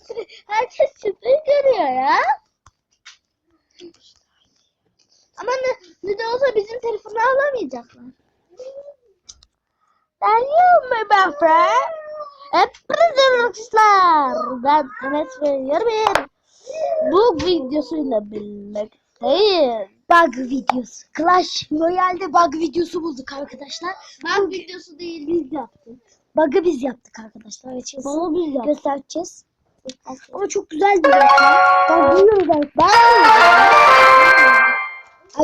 Herkes çıtır görüyor ya. Ama ne, ne de olsa bizim telefonu alamayacaklar. Daniel my best friend. Hepinize arkadaşlar. Ben Enes ve Yarmin. Bu videosuyla birlikteyiz. Bug videosu. Clash Royale'de bug videosu bulduk arkadaşlar. Ben videosu değil biz yaptık. Bug'ı biz yaptık arkadaşlar. Şimdi Bana biz yaptık. göstereceğiz. Ama çok güzel bir video. Ben duyuyorum ben. Ben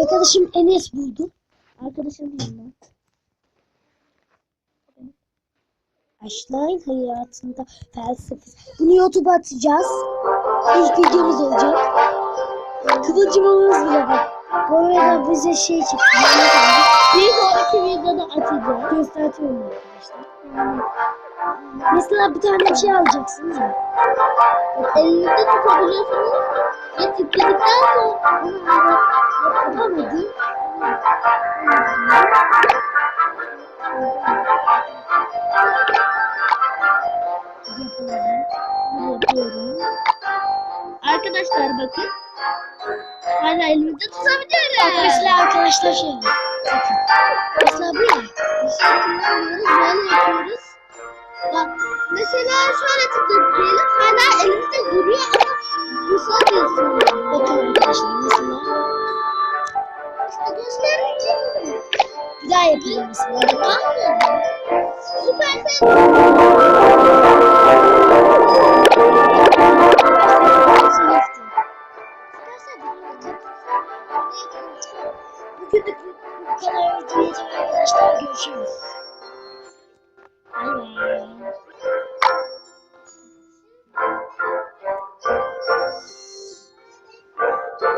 Arkadaşım Enes buldu. Arkadaşım değil mi? Ashline hayatında felsefesi. Bunu YouTube'a atacağız. İlk videomuz olacak. Kıvılcımımız bile var. Bu arada bize şey çıktı. Bir sonraki videoda atacağız. Göstertiyorum arkadaşlar. Mesela bir tane bir şey alacaksınız ya. Elinizde tutabiliyorsunuz. Ve tıkladıktan sonra bunu Yapamadım. Yapıyorum. Arkadaşlar bakın. Hala elimizde tutabiliyoruz. Bak mesela arkadaşlar şöyle. Bakın. Mesela bu ya. yapıyoruz, böyle yapıyoruz. Bak mesela şöyle tıklayalım. Hala elimizde duruyor ama Musa yazıyor. Bakın arkadaşlar mesela. İşte göstereceğim. Bir daha yapalım mesela. Bakın. Süper sen. Bugün de bu kadar diyeceğim arkadaşlar. Görüşürüz.